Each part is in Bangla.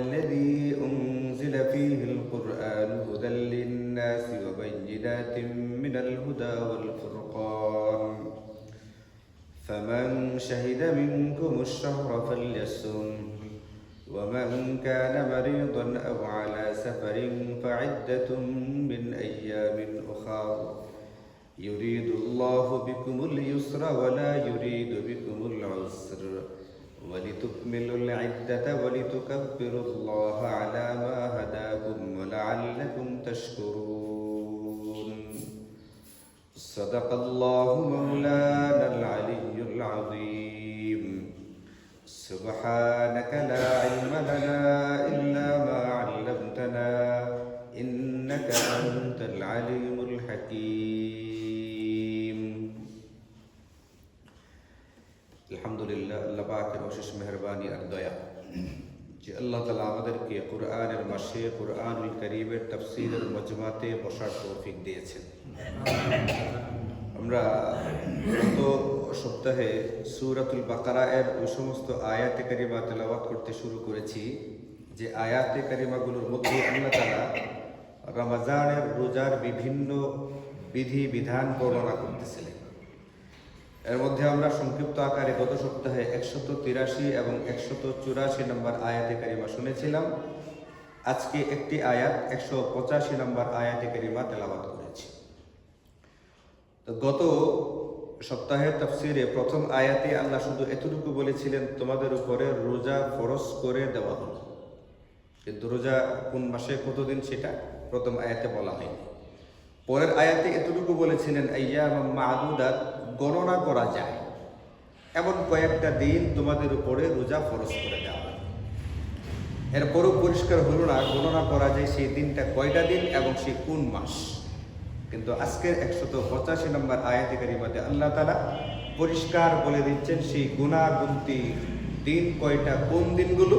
الذي أنزل فيه القرآن هدى للناس وبينات من الهدى والفرقان. فمن شهد منكم الشهر فليصم ومن كان مريضا أو على سفر فعدة من أيام أخر. يريد الله بكم اليسر ولا يريد بكم العسر. ولتكملوا العدة ولتكبروا الله على ما هداكم ولعلكم تشكرون. صدق الله مولانا العلي العظيم. سبحانك لا علم لنا إلا ما علمتنا إنك أنت العليم الحكيم. আলহামদুলিল্লাহ আল্লাহ পাকের অশেষ মেহরবানি আর দয়া যে আল্লাহ তালা আমাদেরকে কোরআনের মাসে কোরআনুল তফসিলের মজমাতে বসার তৌফিক দিয়েছেন। আমরা গত সপ্তাহে সুরাতুল বাকারা এর ওই সমস্ত আয়াতে কারিমা তেলাওয়াত করতে শুরু করেছি। যে আয়াতে কারিমাগুলোর মধ্যে আল্লাহ তালা রমাজানের রোজার বিভিন্ন বিধি বিধান বর্ণনা করতেছিলেন। এর মধ্যে আমরা সংক্ষিপ্ত আকারে গত সপ্তাহে একশত তিরাশি এবং একশত চুরাশি নম্বর আয়াতে কারিমা শুনেছিলাম। আজকে একটি আয়াত একশো পঁচাশি নম্বর আয়াতে কারিমা তেলাবাদ করেছি। তো গত সপ্তাহের তফসিরে প্রথম আয়াতে আল্লাহ শুধু এতটুকু বলেছিলেন, তোমাদের উপরে রোজা ফরজ করে দেওয়া হলো। কিন্তু রোজা কোন মাসে, কতদিন সেটা প্রথম আয়াতে বলা হয়নি। পরের আয়াতে এতটুকু বলেছিলেন আইয়া মাদুদাত, গণনা করা যায়। এমন কয়েকটা দিন তোমাদের উপরে রোজা ফরজ করে দেওয়া এরপরও পরিষ্কার হলো না, গণনা করা যায় সেই দিনটা কয়টা দিন এবং সে কোন মাস। কিন্তু আজকের একশত পঁচাশি নম্বর আয়াতে কারিমাতে আল্লাহ তালা পরিষ্কার বলে দিচ্ছেন, সেই গুণাগুন্তি দিন কয়টা, কোন দিনগুলো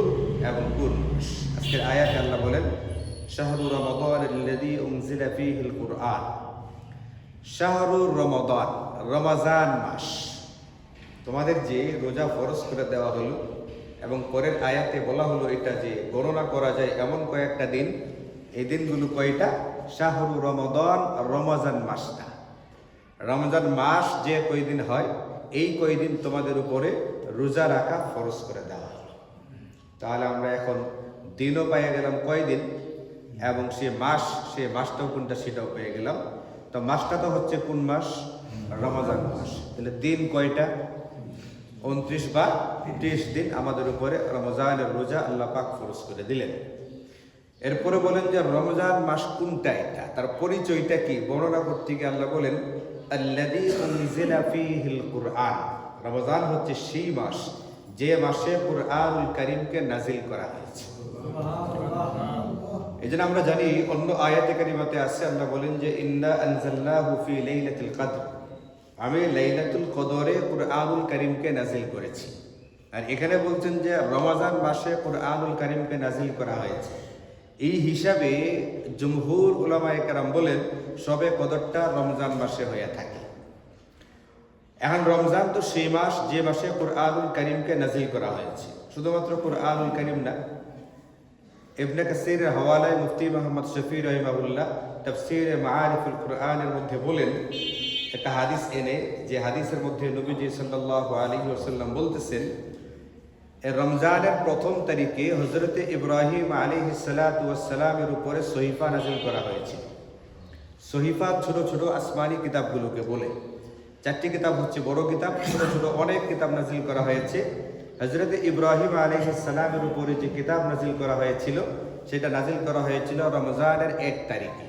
এবং কোন মাস। আজকের আয়াতে আল্লাহ বলেন শাহরুর রমাদান আল্লাযী উনজিলা ফীহিল কুরআন। শাহরুর রমাদান, রমাজান মাস। তোমাদের যে রোজা ফরজ করে দেওয়া হলো এবং পরের আয়াতে বলা হলো এটা যে গণনা করা যায় এমন কয়েকটা দিন, এই দিনগুলো কয়টা? শাহরু রমাদান, রমাজান মাসটা। রমজান মাস যে কয়দিন হয়, এই কয়দিন তোমাদের উপরে রোজা রাখা ফরজ করে দেওয়া হলো। তাহলে আমরা এখন দিনও পেয়ে গেলাম কয়দিন এবং সে মাস, সে মাসটাও কোনটা সেটাও পেয়ে গেলাম। তো মাসটা তো হচ্ছে কোন মাস? রমজান মাস। তাহলে দিন কয়টা? উনত্রিশ বা ত্রিশ দিন আমাদের উপরে রমজানের রোজা আল্লাহ পাক ফরজ করে দিলেন। এরপরে বলেন যে রমজান মাস কোনটা এটা? তার পরিচয়টা কি? বর্ণনা করতে গিয়ে আল্লাহ বলেন কুরআন। রমজান হচ্ছে সেই মাস, যে মাসে কুরআনুল কারীমকে নাজিল করা হয়েছে। এই জন্য আমরা জানি অন্য আয়াতে কারিমাতে আছে আল্লাহ বলেন যে ইন্না আনজালনাহু ফি লাইলাতুল কদর। আমি লাইলাতুল কদরে কুরআনুল কারীমকে নাজিল করেছি। আর এখানে বলছেন যে রমাজান মাসে কুরআনুল কারীমকে নাজিল করা হয়েছে। এই হিসাবে জমহুর উলামায়ে কেরাম বলেন, সবে কদরটা রমজান মাসে হয়ে থাকে। এখন রমজান তো সেই মাস যে মাসে কুরআনুল কারীমকে নাজিল করা হয়েছে। শুধুমাত্র কুরআনুল কারীম না ইবনে কাসিরের হাওয়ালায় মুফতি মোহাম্মদ শফি রহিমাহুল্লাহ তফসির মাআরিফুল কুরআনের মধ্যে বলেন, একটা হাদিস এনে, যে হাদিসের মধ্যে নবীজি সাল্লাল্লাহু আলাইহি ওয়াসাল্লাম বলতেছেন রমজানের প্রথম তারিখে হজরতে ইব্রাহিম আলাইহিস সালাতু ওয়াস সালামের উপরে সহিফা নাজিল করা হয়েছে। সহিফা ছোট ছোট আসমানি কিতাবগুলোকে বলে। চারটি কিতাব হচ্ছে বড় কিতাব, ছোট ছোট অনেক কিতাব নাজিল করা হয়েছে। হজরত ইব্রাহিম আলাইহিস সালামের উপরে যে কিতাব নাজিল করা হয়েছিল, সেটা নাজিল করা হয়েছিল রমজানের এক তারিখে।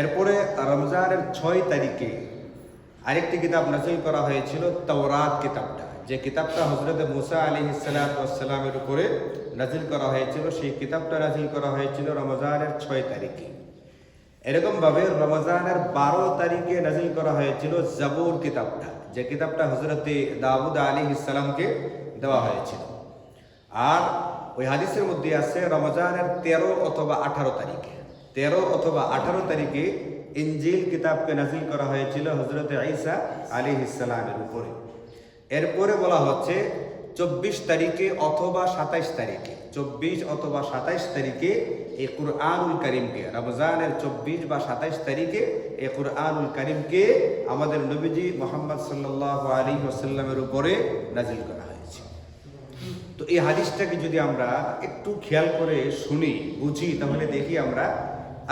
এরপরে রমজানের ছয় তারিখে আরেকটি কিতাব নাজিল করা হয়েছিল, তওরাত কিতাবটা। যে কিতাবটা হজরত মুসা আলী সালামের উপরে নাজিল করা হয়েছিল, সেই কিতাবটা নাজিল করা হয়েছিল রমজানের ছয় তারিখে। এরকমভাবে রমজানের বারো তারিখে নাজিল করা হয়েছিল জাবুর কিতাবটা। যে কিতাবটা হজরতে দাউদ আলী ইসলামকে দেওয়া হয়েছিল। আর ওই হাদিসের মধ্যে আছে, রমজানের তেরো অথবা আঠারো তারিখে। তেরো অথবা আঠারো তারিখে ইঞ্জিল কিতাবকে নাজিল করা হয়েছিল হজরত ঈসা আলী ইসলামের উপরে। এরপরে বলা হচ্ছে, চব্বিশ তারিখে অথবা সাতাইশ তারিখে, চব্বিশ অথবা সাতাইশ তারিখে এ কুরআনুল করিমকে, রমজানের চব্বিশ বা সাতাইশ তারিখে এ কুরআনুল করিমকে আমাদের নবীজি মোহাম্মদ সাল্লাহ আলী ওসাল্লামের উপরে নাজিল করা হয়েছে। তো এই হাদিসটাকে যদি আমরা একটু খেয়াল করে শুনি, বুঝি, তাহলে দেখি আমরা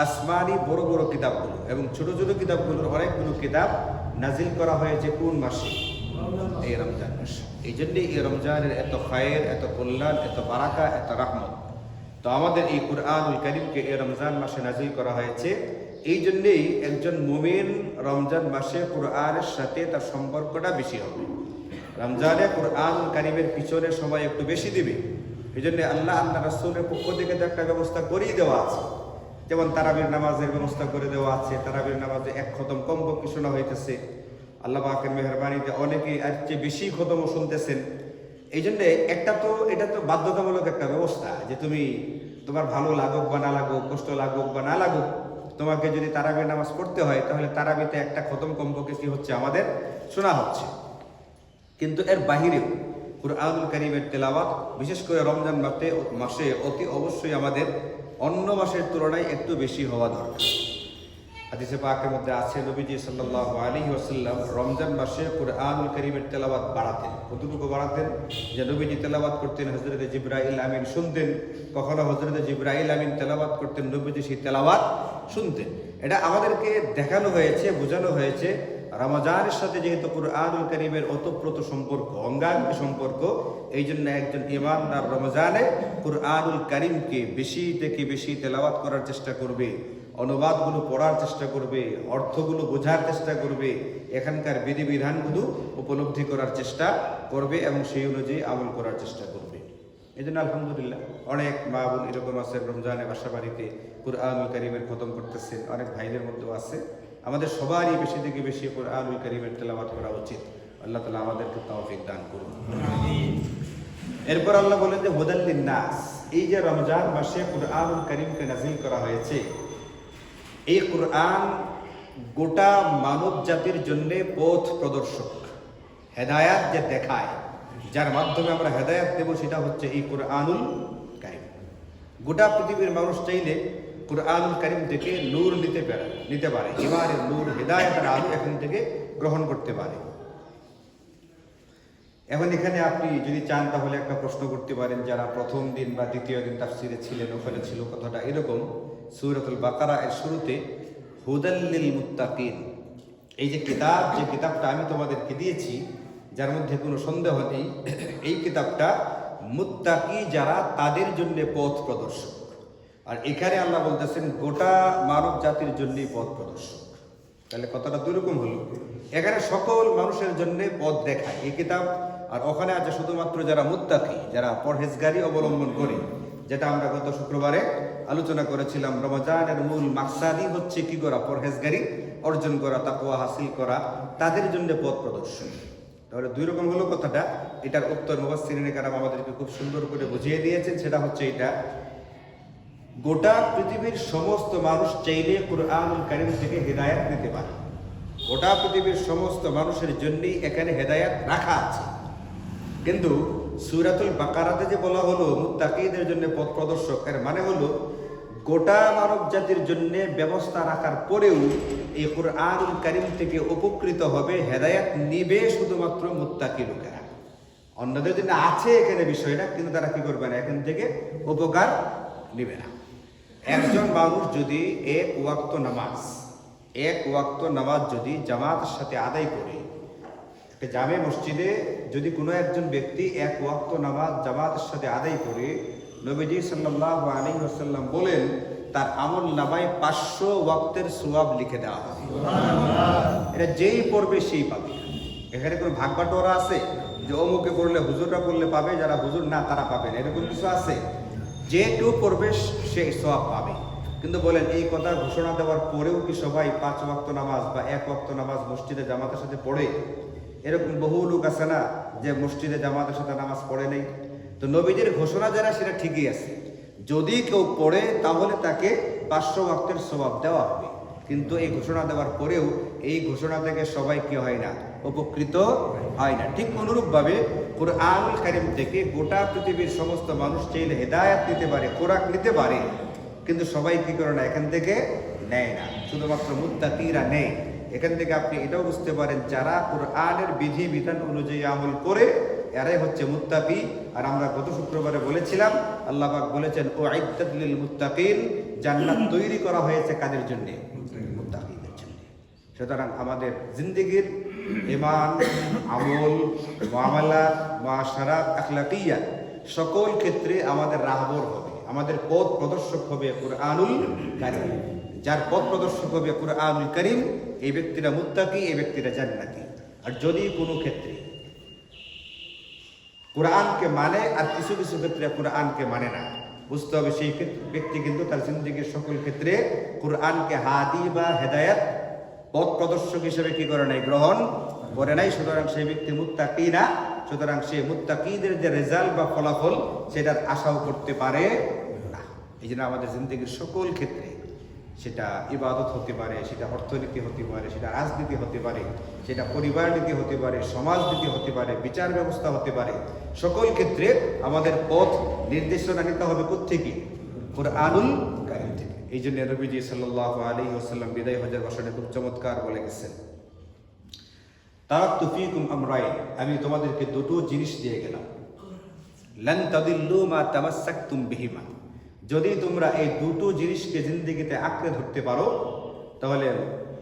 আসমানি বড় বড় কিতাবগুলো এবং ছোট ছোট কিতাবগুলোর অনেকগুলো কিতাব নাজিল করা হয়েছে কোন মাসে? এই রমজান এই জন্যই এই রমজানের এত খায়ের, এত কল্যাণ, এত বারাকা, এত রাহমত। তো আমাদের এই কুরআনুল করিমকে এই রমজান মাসে নাজিল করা হয়েছে। এই জন্যেই একজন মুমিন রমজান মাসে কুরআনের সাথে তার সম্পর্কটা বেশি হবে। রমজানে কোরআন কারিমের পিছনে সময় একটু বেশি দিবে। এই জন্য আল্লাহ আল্লাহ রাসুলের পক্ষ থেকে তো একটা ব্যবস্থা করেই দেওয়া আছে। যেমন তারাবির নামাজের ব্যবস্থা করে দেওয়া আছে, তারাবির নামাজে এক খতম কমপক্ষে শোনা হইতেছে। আল্লাহ পাকের মেহরবানিতে অনেকেই আর চেয়ে বেশি খতমও শুনতেছেন। এই জন্যে একটা তো, এটা তো বাধ্যতামূলক একটা ব্যবস্থা যে তুমি তোমার ভালো লাগুক বা না লাগুক, কষ্ট লাগুক বা না লাগুক, তোমাকে যদি তারাবির নামাজ পড়তে হয়, তাহলে তারাবিতে একটা খতম কমপক্ষে কি হচ্ছে আমাদের শোনা হচ্ছে। কিন্তু এর বাহিরেও কুরআনুল করিমের তেলাওয়াত, বিশেষ করে রমজান মাসে মাসে অতি অবশ্যই আমাদের অন্য মাসের তুলনায় একটু বেশি হওয়া দরকার। হাদিসে পাকের মধ্যে আছে, নবীজি সাল্লাল্লাহু আলাইহি ওয়াসাল্লাম রমজান মাসে কুরআনুল করিমের তেলাওয়াত বাড়াতেন। কতটুকু বাড়াতেন? যে নবীজি তেলাওয়াত করতেন, হযরতে জিবরাইল আমিন শুনতেন। কখনো হযরতে জিবরাইল আমিন তেলাওয়াত করতেন, নবীজি সেই তেলাওয়াত শুনতেন। এটা আমাদেরকে দেখানো হয়েছে, বোঝানো হয়েছে রমজানের সাথে যেহেতু কুরআনুল করিমের ওতপ্রোত সম্পর্ক, অঙ্গাঙ্গী সম্পর্ক এই জন্য একজন ইমানদার রমজানে কুরআনুল করিমকে বেশি থেকে বেশি তেলাওয়াত করার চেষ্টা করবে, অনুবাদগুলো পড়ার চেষ্টা করবে, অর্থগুলো বোঝার চেষ্টা করবে, এখানকার বিধিবিধানগুলো উপলব্ধি করার চেষ্টা করবে এবং সেই অনুযায়ী আমল করার চেষ্টা করবে। এই জন্য আলহামদুলিল্লাহ, অনেক মা বোন এরকম আছে রমজানে বাসা বাড়িতে কুরআনুল করিমের খতম করতেছেন, অনেক ভাইদের মধ্যেও আছে। আমাদের সবারই বেশি থেকে বেশি কুরআনুল করিমের তেলাওয়াত করা উচিত। আল্লাহ তালা আমাদেরকে তৌফিক দান করুন। এরপর আল্লাহ বলেন যে হুদাল্লিন নাস এই যে রমজান মাসে কুরআনুল করিমকে নাজিল করা হয়েছে এই কুরআন গোটা মানব জাতির জন্যে পথ প্রদর্শক হেদায়াত যে দেখায় যার মাধ্যমে আমরা হেদায়াত দেব সেটা হচ্ছে এই কুরআনুল কারিম। গোটা পৃথিবীর মানুষ চাইলে কুরআনুল কারিম থেকে নূর নিতে পারে নিতে পারে। ইমানের নূর, হেদায়াতের আলো এখান থেকে গ্রহণ করতে পারে। এখন এখানে আপনি যদি চান তাহলে একটা প্রশ্ন করতে পারেন, যারা প্রথম দিন বা দ্বিতীয় দিন তাফসিরে ছিলেন, ওখানে ছিল কথাটা এরকম। সূরাতুল বাকারা এর শুরুতে হুদাল্লিল মুত্তাকিন। এই যে কিতাব, যে কিতাবটা আমি তোমাদেরকে দিয়েছি, যার মধ্যে কোনো সন্দেহ নেই, এই কিতাবটা মুত্তাকি যারা, তাদের জন্য পথ প্রদর্শক। আর এখানে আল্লাহ বলতেছেন, গোটা মানব জাতির জন্যই পথ প্রদর্শক। তাহলে কথাটা দুরকম হলো। এখানে সকল মানুষের জন্য পথ দেখায় এই কিতাব। আর ওখানে আছে শুধুমাত্র যারা মুত্তাকি, যারা পরহেজগারি অবলম্বন করে, যেটা আমরা গত শুক্রবারে আলোচনা করেছিলাম। রমজানের মূল মাকসাদই হচ্ছে কি করা? পরহেজগারি, অর্জন করা তাকুয়া হাসিল করা, তাদের জন্য পথ প্রদর্শন। তাহলে দুই রকম হলো কথাটা। এটার উত্তর মুবাসসিরিনে কারাম আমাদেরকে খুব সুন্দর করে বুঝিয়ে দিয়েছেন, সেটা হচ্ছে এটা। গোটা পৃথিবীর সমস্ত মানুষ চাইলে কুরআনুল কারিম থেকে হেদায়াত নিতে পারে। গোটা পৃথিবীর সমস্ত মানুষের জন্যই এখানে হেদায়াত রাখা আছে। কিন্তু সুরাতুল বাকারাতে যে বলা হলো, মুত্তাকিদের জন্য পথ প্রদর্শক, এর মানে হলো গোটা মানব জাতির জন্য ব্যবস্থা রাখার পরেও এই কুরআনুল কারিম থেকে উপকৃত হবে, হেদায়াত নিবে শুধুমাত্র মুত্তাকি লোকেরা। অন্যদের জন্য আছে এখানে বিষয়টা, কিন্তু তারা কি করবে না? এখান থেকে উপকার নিবে না। একজন মানুষ যদি এক ওয়াক্ত নামাজ এক ওয়াক্ত নামাজ যদি জামাতের সাথে আদায় করে জামে মসজিদে যদি কোনো একজন ব্যক্তি এক ওয়াক্ত নামাজ জামাতের সাথে আদায় করে নবীজি সাল্লাল্লাহু আলাইহি ওয়াসাল্লাম বলেন তার আমল নামায় পাঁচশো ওয়াক্তের সোয়াব লিখে দেওয়া হবে। এটা যেই পড়বে সেই পাবে। এখানে কোনো ভাগ বাটোয়ারা আছে? যে অমুকে পড়লে হুজুররা পড়লে পাবে যারা হুজুর না তারা পাবে না। এরকম কিছু আছে? যে কেউ পড়বে সে সব পাবে। কিন্তু বলেন, এই কথার ঘোষণা দেওয়ার পরেও কি সবাই পাঁচ ওয়াক্ত নামাজ বা এক ওয়াক্ত নামাজ মসজিদে জামাতের সাথে পড়ে? এরকম বহু লোক আছে না যে মসজিদে জামাতের সাথে নামাজ পড়ে নেই? তো নবীদের ঘোষণা যারা, সেটা ঠিকই আছে। যদি কেউ পড়ে, তাহলে তাকে পাঁচশো ওয়াক্তের স্বভাব দেওয়া হবে। কিন্তু এই ঘোষণা দেওয়ার পরেও, এই ঘোষণা থেকে সবাই কি হয় না? উপকৃত হয় না। ঠিক অনুরূপভাবে কোরআনুল কারিম থেকে গোটা পৃথিবীর সমস্ত মানুষ চাইলে হেদায়াত নিতে পারে কোরআন নিতে পারে, কিন্তু সবাই কি করে না? এখান থেকে নেয় না। শুধুমাত্র মুত্তাকিরা নেয়। এখান থেকে আপনি এটাও বুঝতে পারেন, যারা কোরআনের বিধি বিধান অনুযায়ী আমল করে, এরাই হচ্ছে মুত্তাকি। আর আমরা গত শুক্রবারে বলেছিলাম, আল্লাহ পাক বলেছেন ও আইদাতুল মুত্তাকিন জান্নাত তৈরি করা হয়েছে কাদের জন্য? মুত্তাকিদের জন্য। সুতরাং আমাদের জিন্দেগির ইমান, আমল মামলা মাশারাত, আখলাকিয়া, সকল ক্ষেত্রে আমাদের রাহবর হবে, আমাদের পথ প্রদর্শক হবে কুরআনুল কারীম। যার পথ প্রদর্শক হবে কুরআনুল কারীম, এই ব্যক্তিরা মুত্তাকি, এই ব্যক্তিরা জান্নাতি। আর যদি কোনো ক্ষেত্রে কোরআনকে মানে আর কিছু কিছু ক্ষেত্রে কোরআনকে মানে না, বুঝতে হবে সেই ব্যক্তি কিন্তু তার জিন্দগির সকল ক্ষেত্রে কোরআনকে হাদি বা হেদায়াত পথ প্রদর্শক হিসেবে কি করে নাই? গ্রহণ করে নাই। সুতরাং সেই ব্যক্তি মুত্তাকি না সুতরাং সে মুত্তাকিদের যে রেজাল্ট বা ফলাফল, সেটার আশাও করতে পারে না। এই জন্য আমাদের জিন্দগির সকল ক্ষেত্রে সেটা ইবাদত হতে পারে, সেটা অর্থনীতি হতে পারে, সেটা রাজনীতি হতে পারে, সেটা পরিবার নীতি হতে পারে, সমাজ নীতি হতে পারে, বিচার ব্যবস্থা হতে পারে। সকল ক্ষেত্রে আমাদের পথ নির্দেশনা নিতে হবে কোথেকে কোরআনুল এই জন্য নবীজি সাল্লাহ আলী ওসাল্লাম বিদায় হজের ভাষণে খুব চমৎকার বলে গেছেন। তারাক তুফিকুম আমরাই আমি তোমাদেরকে দুটো জিনিস দিয়ে গেলাম। লান তাদিল্লু মা তামাসাকতুম বিহিমা, যদি তোমরা এই দুটো জিনিসকে জিন্দিগিতে আঁকড়ে ধরতে পারো, তাহলে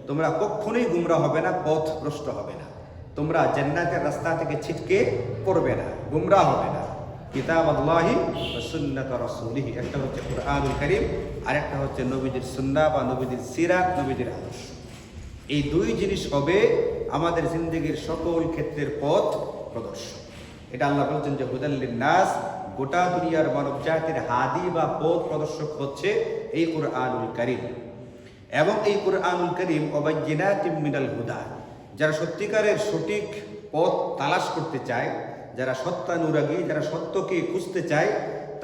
তোমরা কখনোই গুমরা হবে না পথ ভ্রষ্ট হবে না। তোমরা জান্নাতের রাস্তা থেকে ছিটকে পড়বে না, গুমরা হবে না। কিতাব আল্লাহি সুন্নাত রাসূলিহি। একটা হচ্ছে কুরআনুল কারীম আর একটা হচ্ছে নবীজির সুন্নাহ বা নবীজির সিরাত, নবীজির আদর্শ। এই দুই জিনিস হবে আমাদের জিন্দগির সকল ক্ষেত্রের পথ প্রদর্শক এটা আল্লাহ বলছেন যে হুদাল্লিন নাস গোটা দুনিয়ার মানব জাতির হাদি বা পথ প্রদর্শক হচ্ছে এই কুরআনুল করিম। এবং এই কুরআনুল করিম অবাজ্জিনাতিম মিনাল হুদা, যারা সত্যিকারের সঠিক পথ তালাশ করতে চায় যারা সত্যানুরাগী যারা সত্যকে খুঁজতে চায়,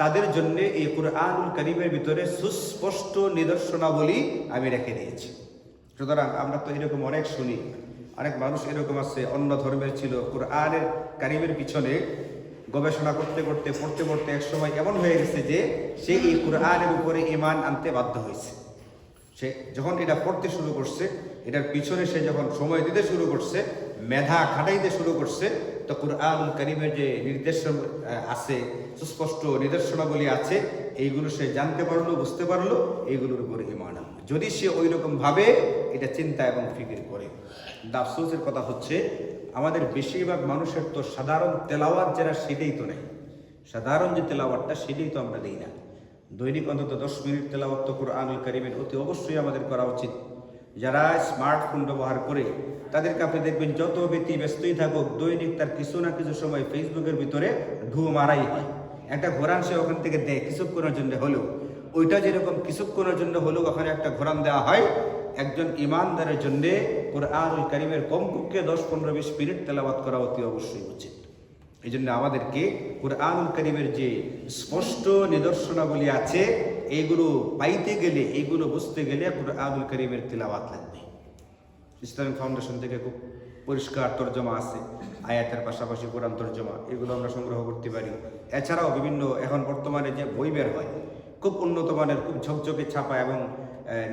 তাদের জন্য এই কুরআনুল করিমের ভিতরে সুস্পষ্ট নিদর্শনাবলী আমি রেখে দিয়েছি। সুতরাং আমরা তো এরকম অনেক শুনি, অনেক মানুষ এরকম আছে, অন্য ধর্মের ছিল, কোরআনের কারিমের পিছনে গবেষণা করতে করতে, পড়তে পড়তে এক সময় এমন হয়ে গেছে যে সে এই কোরআনের উপরে ইমান আনতে বাধ্য হয়েছে। সে যখন এটা পড়তে শুরু করছে, এটার পিছনে সে যখন সময় দিতে শুরু করছে, মেধা খাটাইতে শুরু করছে তো কুরআনুল করিমের যে নির্দেশন আছে, সুস্পষ্ট নিদর্শনাবলী আছে, এইগুলো সে জানতে পারল, বুঝতে পারল, এইগুলোর উপরে ইমান। যদি সে ওই রকম ভাবে, এটা চিন্তা এবং ফিকির করে। কিন্তু আফসোসের কথা হচ্ছে, আমাদের বেশিরভাগ মানুষের তো সাধারণ তেলাওয়াত যারা, সেটাই তো নেই। সাধারণ যে তেলাওয়াতটা, সেটাই তো আমরা দিই না। দৈনিক অন্তত দশ মিনিট তেলাওয়াত তো কোরআনুল করিমের অতি অবশ্যই আমাদের করা উচিত। যারা স্মার্টফোন ব্যবহার করে, তাদেরকে আপনি দেখবেন যত ব্যক্তি ব্যস্তই থাকুক, দৈনিক তার কিছু না কিছু সময় ফেসবুকের ভিতরে ঢু মারাই হয়। একটা ঘোরান সে ওখান থেকে দেয় কিছুক্ষণের জন্য হলেও। ওইটা যেরকম কিছুক্ষণের জন্য হলেও ওখানে একটা ঘোরান দেওয়া হয়, একজন ইমানদারের জন্য কোরআনুল করিমের কমপক্ষে দশ, পনেরো, বিশ মিনিট তেলাবাদ করা অতি অবশ্যই উচিত। এই জন্য আমাদেরকে কোরআনুল করিমের যে স্পষ্ট নিদর্শনাবলী আছে এইগুলো পাইতে গেলে, এইগুলো বুঝতে গেলে কোরআনুল করিমের তেলাওয়াত লাগবে। ইসলামিক ফাউন্ডেশন থেকে খুব পরিষ্কার তর্জমা আছে, আয়াতের পাশাপাশি কোরআন তর্জমা, এগুলো আমরা সংগ্রহ করতে পারি। এছাড়াও বিভিন্ন, এখন বর্তমানে যে বই বের হয়, খুব উন্নত মানের, খুব ঝকঝকে ছাপা এবং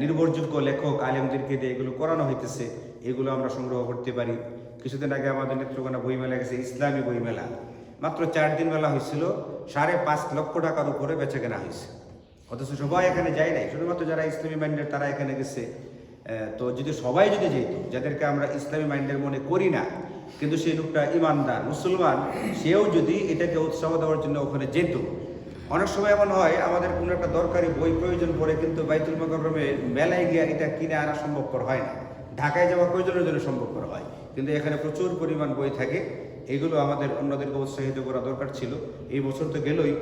নির্ভরযোগ্য লেখক, আলেমদেরকে দিয়ে এগুলো করানো হইতেছে, এগুলো আমরা সংগ্রহ করতে পারি। কিছুদিন আগে আমাদের নেত্রকোনা বই মেলা গেছে, ইসলামী বই মেলা মাত্র চার দিন মেলা হয়েছিল, সাড়ে পাঁচ লক্ষ টাকার উপরে বেচে কেনা হয়েছে। অথচ সবাই এখানে যায় নাই। শুধুমাত্র যারা ইসলামী মাইন্ডের তারা এখানে গেছে। তো যদি সবাই যদি যেত, যাদেরকে আমরা ইসলামী মাইন্ডের মনে করি না, কিন্তু সেই লোকটা ইমানদার, মুসলমান, সেও যদি এটাকে উৎসাহ দেওয়ার জন্য ওখানে যেত। অনেক সময় এমন হয়, আমাদের কোনো একটা দরকারি বই প্রয়োজন পড়ে, কিন্তু বাইতুল মকরমে মেলায় গিয়ে এটা কিনে আনা সম্ভবপর হয় না। ঢাকায় যাওয়া প্রয়োজনের জন্য সম্ভবপর হয়। কিন্তু এখানে প্রচুর পরিমাণ বই থাকে। এগুলো আমাদের অন্যদেরকে উৎসাহিত করা দরকার ছিল। এই বছর তো গেলই।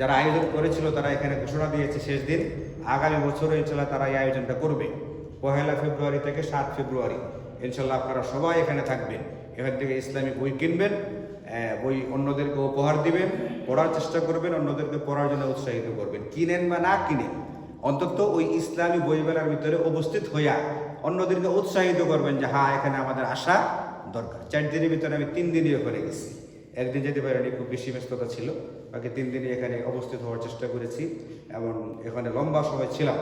যারা আয়োজন করেছিল, তারা এখানে ঘোষণা দিয়েছে শেষ দিন। আগামী বছরও ইনশাল্লাহ তারা এই আয়োজনটা করবে। পহেলা ফেব্রুয়ারি থেকে সাত ফেব্রুয়ারি। ইনশাল্লাহ আপনারা সবাই এখানে থাকবেন। এখান থেকে ইসলামিক বই কিনবেন বই অন্যদেরকে উপহার দিবেন, পড়ার চেষ্টা করবেন, অন্যদেরকে পড়ার জন্য উৎসাহিত করবেন। কিনেন বা না কিনেন, অন্তত ওই ইসলামী বইমেলার ভিতরে উপস্থিত হইয়া অন্যদেরকে উৎসাহিত করবেন যে হ্যাঁ এখানে আমাদের আসা দরকার। চার দিনের ভিতরে আমি তিন দিনই ওখানে গেছি। একদিন যেতে পারিনি, খুব বেশি ব্যস্ততা ছিল। বাকি তিন দিনই এখানে অবস্থিত হওয়ার চেষ্টা করেছি এবং এখানে লম্বা সময় ছিলাম,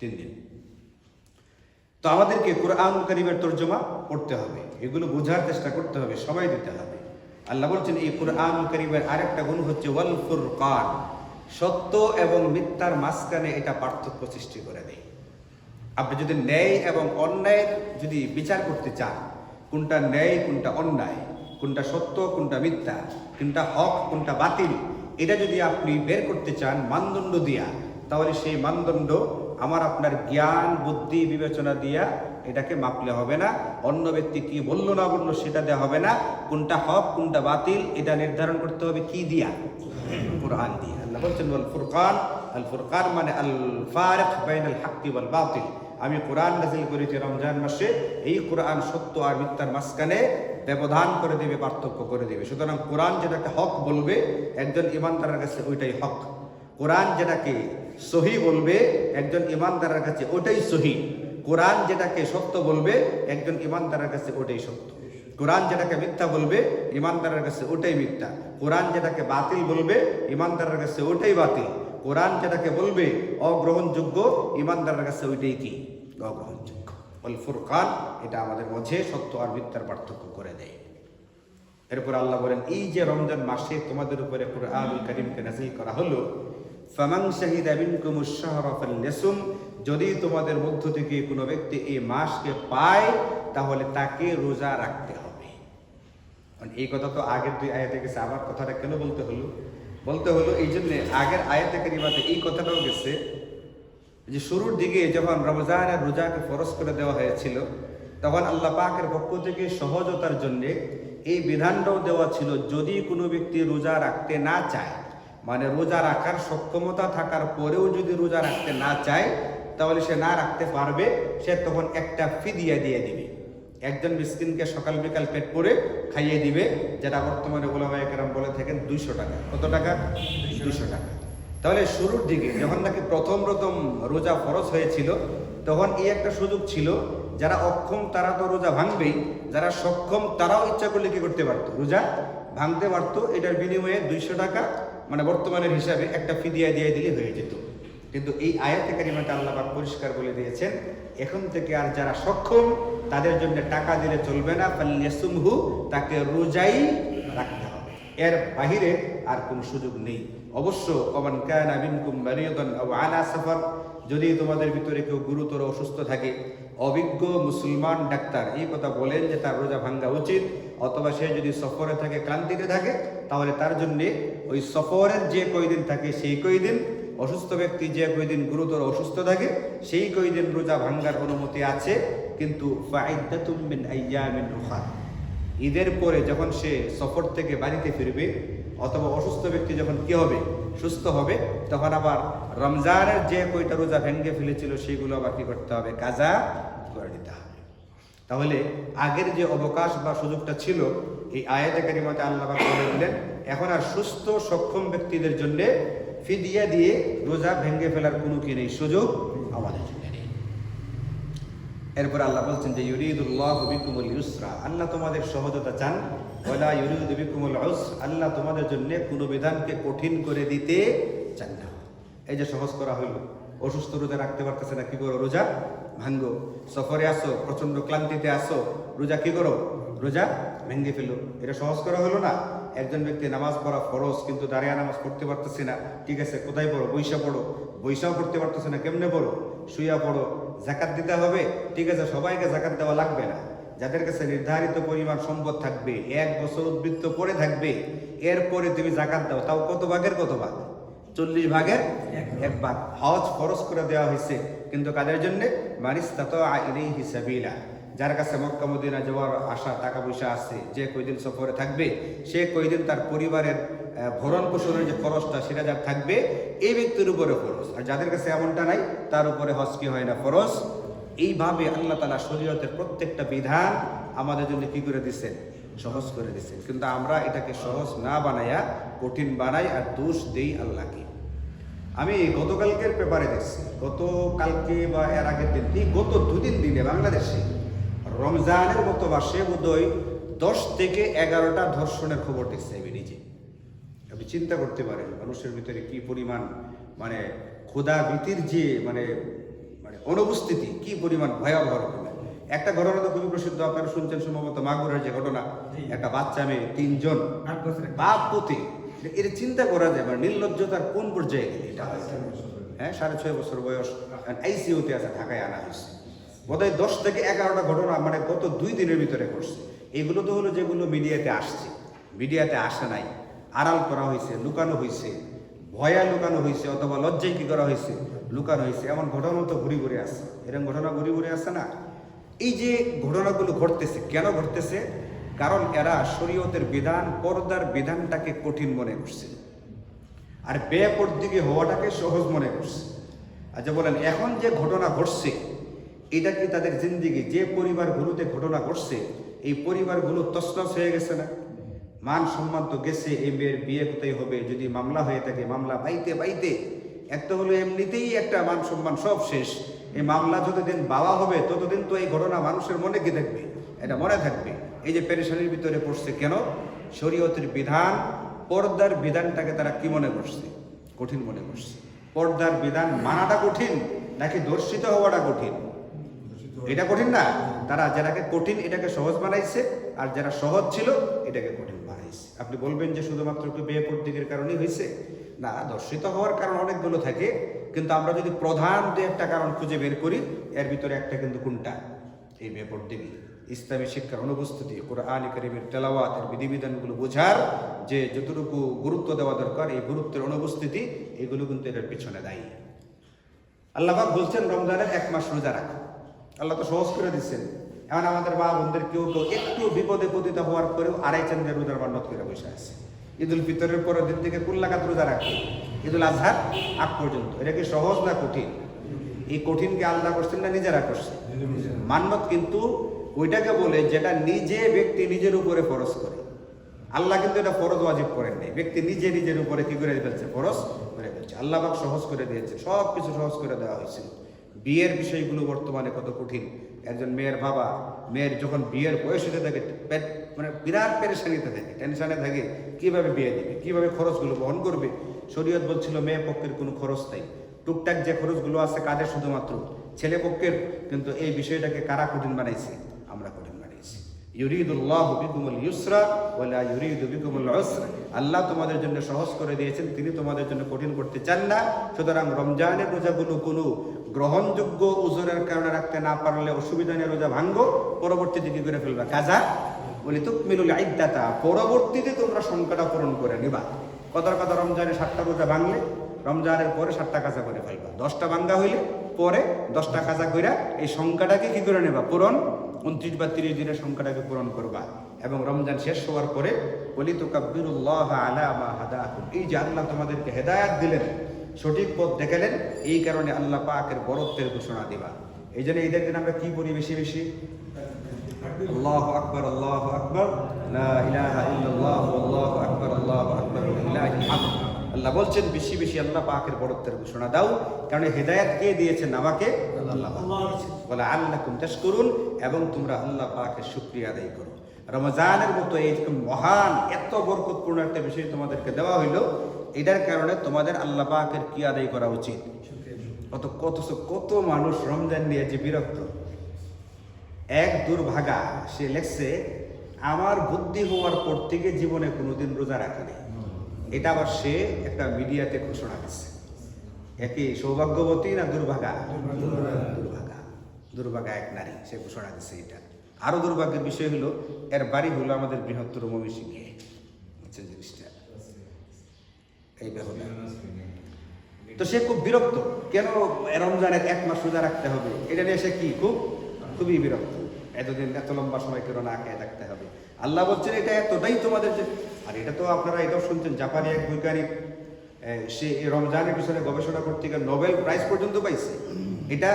তিন দিন। তো আমাদেরকে কোরআন করিমের তর্জমা পড়তে হবে। এগুলো বোঝার চেষ্টা করতে হবে, সময় দিতে হবে। আল্লাহ বলছেন, এই কোরআন করিমের আরেকটা গুণ হচ্ছে ওয়াল ফুরকান। সত্য এবং মিথ্যার মাঝখানে এটা পার্থক্য সৃষ্টি করে দেয়। আপনি যদি ন্যায় এবং অন্যায়ের যদি বিচার করতে চান কোনটা ন্যায়, কোনটা অন্যায়, কোনটা সত্য, কোনটা মিথ্যা, কোনটা হক, কোনটা বাতিল, এটা যদি আপনি বের করতে চান, মানদণ্ড দিয়া, তাহলে সেই মানদণ্ড আমার আপনার জ্ঞান, বুদ্ধি, বিবেচনা দিয়া এটাকে মাপলে হবে না। অন্য ব্যক্তি কি বলল, না বলল, সেটা দেওয়া হবে না। কোনটা হক, কোনটা বাতিল, এটা নির্ধারণ করতে হবে কি দিয়া? কোরআন দিয়ে। আল্লাহ বলছেন আল ফুরকান। আল ফুরকান মানে আল ফারিক বাইন আল হাক্কি বাতিল। আমি কোরআন নাজিল করেছি রমজান মাসে, এই কোরআন সত্য আর মিথ্যার মাঝখানে ব্যবধান করে দেবে, পার্থক্য করে দেবে। সুতরাং কোরআন যেটাকে হক বলবে, একজন ইমানদারের কাছে ওইটাই হক। কোরআন যেটাকে সহি বলবে, একজন ইমানদারের কাছে ওটাই সহি। কোরআন যেটাকে সত্য বলবে, একজন ইমানদারের কাছে ওটাই সত্য। কোরআন যেটাকে মিথ্যা বলবে, ইমানদারের কাছে ওটাই মিথ্যা। কোরআন যেটাকে বাতিল বলবে, ইমানদারের কাছে ওটাই বাতিল। কোরআন যেটাকে বলবে, অগ্রহণযোগ্য, ইমানদারের কাছে ওইটাই কি? অগ্রহণযোগ্য। বল ফুরকান, এটা আমাদের মাঝে সত্য আর মিথ্যার পার্থক্য করে দেয়। এরপর আল্লাহ বলেন, এই যে রমজান মাসে তোমাদের উপরে কোরআনুল করিমকে নাজিল করা হলো ফামাং শাহিদা আশ-শাহরা ফালয়াসুম যদি তোমাদের মধ্য থেকে কোনো ব্যক্তি এই মাসকে পায়, তাহলে তাকে রোজা রাখতে হবে। এই কথা তো আগের দুই আয়াতে গেছে, আবার কথাটা কেন বলতে হলো? বলতে হলো এই জন্য আগের আয়াতে কারিমাতে এই কথাটাও গেছে যে শুরুর দিকে যখন রমজানের রোজাকে ফরজ করে দেওয়া হয়েছিল, তখন আল্লাহ পাকের পক্ষ থেকে সহজতার জন্যে এই বিধানটাও দেওয়া ছিল, যদি কোনো ব্যক্তি রোজা রাখতে না চায় মানে রোজা রাখার সক্ষমতা থাকার পরেও যদি রোজা রাখতে না চায়, তাহলে সে না রাখতে পারবে, সে তখন একটা ফিদিয়া দিয়ে দিয়ে দিবে। একজন মিসকিনকে সকাল বিকাল পেট করে খাইয়ে দিবে, যেটা বর্তমানে গোলামায় কেরাম বলে থাকেন দুইশো টাকা। কত টাকা? দুইশো টাকা। তাহলে শুরুর দিকে যখন নাকি প্রথম প্রথম রোজা ফরজ হয়েছিল, তখন এই একটা সুযোগ ছিল, যারা অক্ষম তারা তো রোজা ভাঙবেই, যারা সক্ষম তারাও ইচ্ছা করলে কি করতে পারতো? রোজা ভাঙতে পারতো, এটার বিনিময়ে দুইশো টাকা মানে বর্তমানের হিসাবে একটা ফিদিয়া দিয়ে দিলে হয়ে যেত। কিন্তু এই আয়াতে কারিমাতে আল্লাহ পাক পরিষ্কার বলে দিয়েছেন, এখন থেকে আর যারা সক্ষম, তাদের জন্য টাকা দিলে চলবে না ফাল্লিয়াসুমহু তাকে রোজাই রাখতে হবে। এর বাহিরে আর কোন সুযোগ নেই। অবশ্য অমান কানা মিনকুম মারিয়াদান আলা সাফার যদি তোমাদের ভিতরে কেউ গুরুতর অসুস্থ থাকে, অভিজ্ঞ মুসলমান ডাক্তার এই কথা বলেন যে তার রোজা ভাঙ্গা উচিত, অথবা সে যদি সফরে থাকে, ক্লান্তিতে থাকে, তাহলে তার জন্য ওই সফরের যে কয়দিন থাকে, সেই কয়দিন। অসুস্থ ব্যক্তি যে কয়দিন গুরুতর অসুস্থ থাকে, সেই কয়দিন রোজা ভাঙ্গার অনুমতি আছে, কিন্তু ঈদের পরে যখন সে সফর থেকে বাড়িতে ফিরবে অথবা অসুস্থ ব্যক্তি যখন কি হবে? সুস্থ হবে, তখন আবার রমজানের যে কয়টা রোজা ভেঙ্গে ফেলেছিল, সেগুলো আবার কি করতে হবে? কাজা করে নিতে হবে। তাহলে আগের যে অবকাশ বা সুযোগটা ছিল, এই আয়াতে কারিমাতে আল্লাহ বলে দিলেন, এখন আর সুস্থ, সক্ষম ব্যক্তিদের জন্য ফিদিয়া দিয়ে রোজা ভেঙ্গে ফেলার কোনো কি নেই? সুযোগ আমাদের জন্য নেই। এরপর আল্লাহ বলছেন যে, ইউরিদুল্লাহ বিকুমুল ইউসরা। আল্লাহ তোমাদের সহজতা চান উসর, আল্লাহ তোমাদের জন্য কোনো বিধানকে কঠিন করে দিতে চান না। এই যে সহজ করা হইল অসুস্থ রোজা রাখতে পারতেছে না, কি করো রোজা? ভাঙ্গো। সফরে আসো প্রচণ্ড ক্লান্তিতে আসো, রোজা কি করো? রোজা ভেঙে ফেলো। এটা সহজ করা হলো না? একজন ব্যক্তি নামাজ পড়া ফরজ, কিন্তু দাঁড়িয়ে নামাজ পড়তে পারতেছে না। ঠিক আছে, কোথায় পড়ো? বৈশা পড়ো। বৈশাও পড়তে পারতেছে না, কেমনে পড়ো? শুইয়া পড়ো। জাকাত দিতে হবে? ঠিক আছে, সবাইকে জাকাত দেওয়া লাগবে না। যাদের কাছে নির্ধারিত পরিমাণ সম্পদ থাকবে এক বছর উদ্বৃত্ত পরে থাকবে এরপরে তুমি জাকাত দাও। তাও কত ভাগের কত ভাগ? চল্লিশ ভাগের এক ভাগ। হজ খরচ করে দেওয়া হয়েছে। কিন্তু কাদের জন্য? মানিস তাত আইলেই হিসাবিলা যার কাছে মক্কা মদিনা যাওয়ার আশা টাকা পয়সা আছে যে কয়দিন সফরে থাকবে সে কয়দিন তার পরিবারের ভরণ পোষণের যে খরচটা সেটা যার থাকবে এই ব্যক্তির উপরে খরচ আর যাদের কাছে এমনটা নাই তার উপরে হজ কি হয় না? খরচ এইভাবে আল্লাহ তালা শরীয়তের প্রত্যেকটা বিধান আমাদের জন্য কি করে দিচ্ছেন সহজ করে দিচ্ছেন কিন্তু আমরা এটাকে সহজ না বানাইয়া কঠিন বানাই আর দোষ দেই আল্লাহকে। আমি গতকালকের পেপারে দেখছি, গতকালকে বা এর আগের দিন এই গত দুদিন দিনে বাংলাদেশে রমজানের মতো মাসে বোধহয় দশ থেকে এগারোটা ধর্ষণের খবর দেখছি আমি নিজে। আপনি চিন্তা করতে পারেন, মানুষের ভিতরে কি পরিমাণ মানে ক্ষুধা ভীতির যে মানে অনুপস্থিতি কি পরিমাণ ভয়াবহ রকমের। একটা ঘটনা তো খুবই প্রসিদ্ধ আপনারা শুনছেন সম্ভবত মাগুরের যে ঘটনা। একটা বাচ্চা মেয়ে তিনজন। বাপ পুতে। এর চিন্তা করা যায় মানে নির্লজ্জতার কোন পর্যায়ে গেলে এটা হয়? হ্যাঁ সাড়ে ছয় বছর বয়স আইসিউতে আছে ঢাকায় আনা হয়েছে। বোধহয় দশ থেকে এগারোটা ঘটনা মানে গত দুই দিনের ভিতরে ঘটছে। এগুলো তো হলো যেগুলো মিডিয়াতে আসছে। মিডিয়াতে আসে নাই। আড়াল করা হয়েছে লুকানো হয়েছে। ভয়া লুকানো হয়েছে অথবা লজ্জায় কি করা হয়েছে লুকানো হয়েছে এমন ঘটনা তো ঘুরি ঘুরে আসছে এরকম ঘটনা ঘুরি ঘুরে আসছে না? এই যে ঘটনাগুলো ঘটতেছে, কেন ঘটতেছে? কারণ এরা শরীয়তের বিধান, পর্দার বিধানটাকে কঠিন মনে করছে। আর বেপরদিকে হওয়াটাকে সহজ মনে করছে। আচ্ছা বলেন, এখন যে ঘটনা ঘটছে, এটা কি তাদের জিন্দিগি? যে পরিবারগুলোতে ঘটনা ঘটছে, এই পরিবারগুলো তসনস হয়ে গেছে না? মান সম্মান তো গেছে এই মেয়ের বিয়ে কোথায় হবে? যদি মামলা হয়ে থাকে, মামলা বাইতে বাইতে পাইতে একটা হলো এমনিতেই একটা মান সম্মান সব শেষ। এই মামলা যতদিন বাবা হবে, ততদিন তো এই ঘটনা মানুষের মনে কি থাকবে? এটা মনে থাকবে। এই যে পেরেশানির ভিতরে পড়ছে কেন? শরীয়তের বিধান, পর্দার বিধানটাকে তারা কি মনে করছে? কঠিন মনে করছে। পর্দার বিধান মানাটা কঠিন, নাকি দর্শিত হওয়াটা কঠিন? এটা কঠিন না। তারা যারাকে কঠিন, এটাকে সহজ বানাইছে, আর যারা সহজ ছিল, এটাকে কঠিন বানাইছে। আপনি বলবেন যে শুধুমাত্র একটু বেপর দিকের কারণেই হয়েছে না, দর্শিত হওয়ার কারণ অনেকগুলো থাকে, কিন্তু আমরা যদি প্রধান দু একটা কারণ খুঁজে বের করি, এর ভিতরে একটা কিন্তু কোনটা? এই বেপর দিকে ইসলামী শিক্ষার অনুপস্থিতি, কোরআন করিমের তেলাওয়াত, এর বিধিবিধানগুলো বোঝার যে যতটুকু গুরুত্ব দেওয়া দরকার, এই গুরুত্বের অনুপস্থিতি, এগুলো কিন্তু এটার পিছনে দায়ী। আল্লাহবাক বলছেন, রমজানের এক মাস রোজা রাখো। আল্লাহ তো সহজ করে দিচ্ছেন। এমন আমাদের মা বোনদের কেউ কেউ একটু বিপদে পতিত হওয়ার পরেও আড়াই চান্দের রোজার বান্নত করে বসে আছে। ঈদুল ফিতরের পরের দিন থেকে কুল্লাকাত রোজা রাখবে। ঈদুল আজহার আগ পর্যন্ত। এটা কি সহজ না কঠিন? এই কঠিনকে আলাদা করছেন না নিজেরা করছে মান্নত কিন্তু ওইটাকে বলে যেটা নিজে ব্যক্তি নিজের উপরে ফরজ করে। আল্লাহ কিন্তু এটা ফরজ ওয়াজিব করেন নাই। ব্যক্তি নিজে নিজের উপরে কি করে ফেলছে? ফরজ করে ফেলছে। আল্লাহ সহজ করে দিয়েছে। সব কিছু সহজ করে দেওয়া হয়েছিল বিয়ের বিষয়গুলো বর্তমানে কত কঠিন। একজন মেয়ের বাবা, মেয়ের যখন বিয়ের বয়স হতে থাকে মানে বিরাট পেরেশানিতে থাকে, টেনশানে থাকে, কীভাবে বিয়ে দেবে, কীভাবে খরচগুলো বহন করবে। শরীয়ত বলছিল, মেয়ে পক্ষের কোনো খরচ নাই। টুকটাক যে খরচগুলো আছে কাদের শুধুমাত্র? ছেলে পক্ষের, কিন্তু এই বিষয়টাকে কারা কঠিন বানাইছে? আমরা কঠিন বানিয়েছি ইউরিদুল্লাহ বিকুমুল ইউসরা ওয়ালা ইউরিদু বিকুমুল আল্লাহ তোমাদের জন্য সহজ করে দিয়েছেন, তিনি তোমাদের জন্য কঠিন করতে চান না। সুতরাং রমজানের রোজাগুলো কোনো গ্রহণযোগ্য ওজনের কারণে রাখতে না পারলে অসুবিধা নিয়ে রোজা ভাঙ্গো পরবর্তীতে কি করে ফেলবা। কাজা, বলি তো তুকমিলুল আইদাতা, পরবর্তীতে তোমরা সংখ্যাটা পূরণ করে নিবা। কতর কথা রমজানে সাতটা রোজা ভাঙলে, রমজানের পরে সাতটা কাজা করে ফেলবা। দশটা ভাঙ্গা হইলে পরে দশটা কাজা কইরা এই সংখ্যাটাকে কি করে নেবা? পূরণ, উনত্রিশ বা তিরিশ দিনের সংখ্যাটাকে পূরণ করবা। এবং রমজান শেষ হওয়ার পরে, বলি তো কাব্বিরুল্লাহ আলা মা হাদাকুম। এই যে আল্লাহ তোমাদেরকে হেদায়াত দিলেন সঠিক পথ দেখালেন, এই কারণে আল্লাহ পাকের বরত্বের ঘোষণা দিবা। এই জন্য ঈদের দিন আমরা কি করি বেশি বেশি? আল্লাহু আকবার আল্লাহু আকবার আল্লাহু বলছেন, বেশি বেশি আল্লাহ পাকের বড়ত্বের ঘোষণা দাও, কারণ হেদায়েত কে দিয়েছেন আমাকে। বলে আল্লাহ করুন এবং তোমরা আল্লাহ পাকের শুকরিয়া আদায় করো। রমজানের মতো এই মহান, এত বরকতপূর্ণ একটা বিষয় তোমাদেরকে দেওয়া হইল এটার কারণে তোমাদের আল্লাহ পাকের কি আদায় করা উচিত? কত কত কত মানুষ রমজান নিয়ে যে বিরক্ত। এক দুর্ভাগা, সে লেখছে, আমার বুদ্ধি হওয়ার পর থেকে জীবনে কোনোদিন রোজা রাখেনি এটা আবার সে একটা মিডিয়াতে ঘোষণা দিচ্ছে একই সৌভাগ্যবতী না দুর্ভাগা? দুর্ভাগা। দুর্ভাগা এক নারী, সে ঘোষণা দিচ্ছে এটা। আরও দুর্ভাগ্যের বিষয় হলো, এর বাড়ি হলো আমাদের বৃহত্তর ময়মনসিংহে। বুঝছেন জিনিসটা? এই ব্যাপারটা তো সে খুব বিরক্ত। কেন রমজানের এক মাস রোজা রাখতে হবে? এটা নিয়ে সে কি? খুব, খুবই বিরক্ত। এতদিন এত লম্বা সময় কেন না খেয়ে থাকতে হবে। আল্লাহ বলছেন, এটা এতটাই তোমাদের আর এটা তো আপনারা এটাও শুনছেন, জাপানি এক বৈজ্ঞানিক সে রমজানের পিছনে গবেষণা করতে গিয়ে নোবেল প্রাইজ পর্যন্ত পাইছে। এটা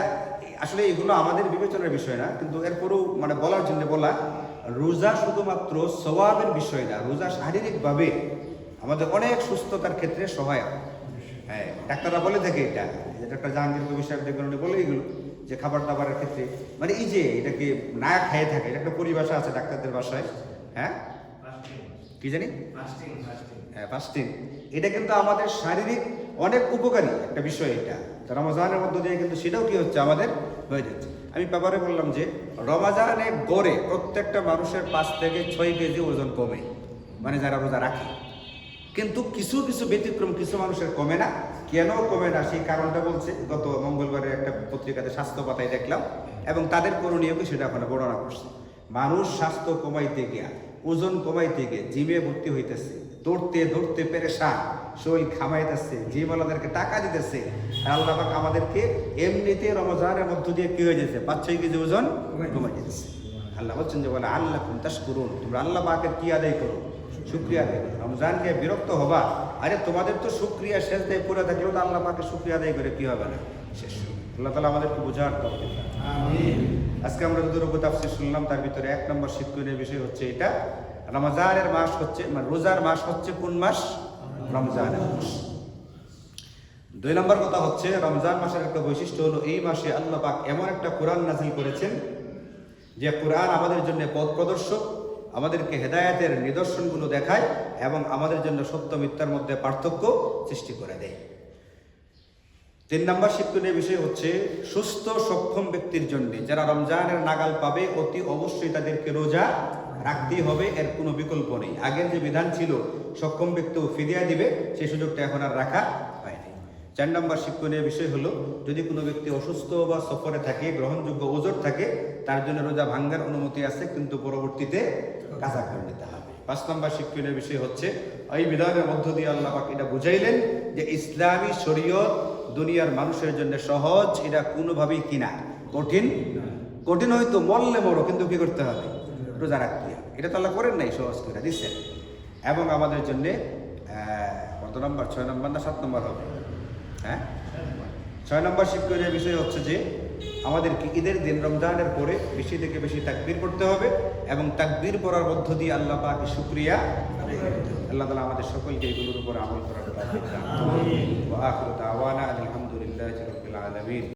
আসলে এগুলো আমাদের বিবেচনার বিষয় না, কিন্তু এরপরেও মানে বলার জন্য বলা, রোজা শুধুমাত্র স্বভাবের বিষয় না, রোজা শারীরিকভাবে আমাদের অনেক সুস্থতার ক্ষেত্রে সহায়ক। হ্যাঁ ডাক্তাররা বলে থাকে এটা। ডাক্তার জাহাঙ্গীর কবির সাহেব দেখবেন উনি বলে এগুলো যে খাবার দাবারের ক্ষেত্রে মানে এই যে এটাকে না খেয়ে থাকে এটা একটা পরিভাষা আছে ডাক্তারদের বাসায় হ্যাঁ? কি জানি? হ্যাঁ ফাস্টিং এটা কিন্তু আমাদের শারীরিক অনেক উপকারী একটা বিষয় এটা। রমজানের মধ্য দিয়ে কিন্তু সেটাও কি হচ্ছে আমাদের? হয়ে যাচ্ছে। আমি ব্যাপারে বললাম যে রমাজানে গড়ে প্রত্যেকটা মানুষের পাঁচ থেকে ছয় কেজি ওজন কমে। মানে যারা রোজা রাখে। কিন্তু কিছু কিছু ব্যতিক্রম কিছু মানুষের কমে না। কেন কমে না? সেই কারণটা বলছে গত মঙ্গলবারের একটা পত্রিকাতে স্বাস্থ্য পাতায় দেখলাম এবং তাদের করণীয়কে সেটা ওখানে বর্ণনা করছে। মানুষ স্বাস্থ্য কমাইতে গিয়া ওজন কমাইতে গিয়ে জিমে ভর্তি হইতেছে দৌড়তে দৌড়তে পেরেশান শরীর খামাইতেছে জিমওয়ালাদেরকে টাকা দিতেছে। আর আল্লাহ পাক আমাদেরকে এমনিতে রমজানের মধ্য দিয়ে কি হয়ে যেতেছে পাঁচ ছয় কেজি ওজন কমাই যেতেছে আল্লাহ বলছেন যে বলে আল্লাহ কুন্তাস করুন তোমরা আল্লাহ পাকের কি আদায় করো? শুক্রিয়া করো। রমজানকে বিরক্ত হবা? আরে তোমাদের তো শুক্রিয়া শেষ দেয় পড়ে থাকলেও তো আল্লাহ পাকে শুক্রিয়া দেয় করে কি হবে না? শেষ। আল্লাহ তালা আমাদেরকে বোঝার আজকে আমরা রূপ তাফসির শুনলাম তার ভিতরে এক নম্বর শিক্ষণীয় বিষয় হচ্ছে এটা। রমজানের মাস হচ্ছে মানে রোজার মাস হচ্ছে কোন মাস? রমজানের মাস। দুই নম্বর কথা হচ্ছে রমজান মাসের একটা বৈশিষ্ট্য হলো এই মাসে আল্লাহ পাক এমন একটা কোরআন নাজিল করেছেন যে কোরআন আমাদের জন্য পথ প্রদর্শক। আমাদেরকে হেদায়েতের নিদর্শনগুলো দেখায় এবং আমাদের জন্য সত্য মিথ্যার মধ্যে পার্থক্য সৃষ্টি করে দেয়। তিন নম্বর শিক্ষণীয় বিষয় হচ্ছে সুস্থ, সক্ষম ব্যক্তির জন্য যারা রমজানের নাগাল পাবে, অতি অবশ্যই তাদেরকে রোজা রাখতেই হবে, এর কোনো বিকল্প নেই। আগের যে বিধান ছিল, সক্ষম ব্যক্তিও ফিরিয়ে দিবে, সেই সুযোগটা এখন আর রাখা হয়নি। চার নম্বর শিক্ষণীয় বিষয় হলো, যদি কোনো ব্যক্তি অসুস্থ বা সফরে থাকে, গ্রহণযোগ্য ওজোর থাকে, তার জন্য রোজা ভাঙ্গার অনুমতি আছে, কিন্তু পরবর্তীতে কাজা করে নিতে হবে। পাঁচ নম্বর শিক্ষণীয় বিষয় হচ্ছে, এই বিধানের মধ্য দিয়ে আল্লাহ পাক এটা বুঝাইলেন যে ইসলামী শরীয়ত দুনিয়ার মানুষের জন্য সহজ, এটা কোনোভাবেই কিনা কঠিন কঠিন হয়তো মরলে মরো, কিন্তু কি করতে হবে? রোজা রাখতে হবে। এটা তো আল্লাহ করেন নাই, সহজ করে দিচ্ছেন এবং আমাদের জন্য কত নম্বর? ছয় নম্বর না সাত নম্বর হবে? হ্যাঁ? ছয় নম্বর শিক্ষণীয় বিষয় হচ্ছে যে আমাদেরকে ঈদের দিন রমজানের পরে বেশি থেকে বেশি তাকবির করতে হবে এবং তাকবির পড়ার মধ্য দিয়ে আল্লাহ পাকে হবে। আল্লাহ তালা আমাদের সকলকে এগুলোর উপর আমল করার আলহামদুলিল্লাহ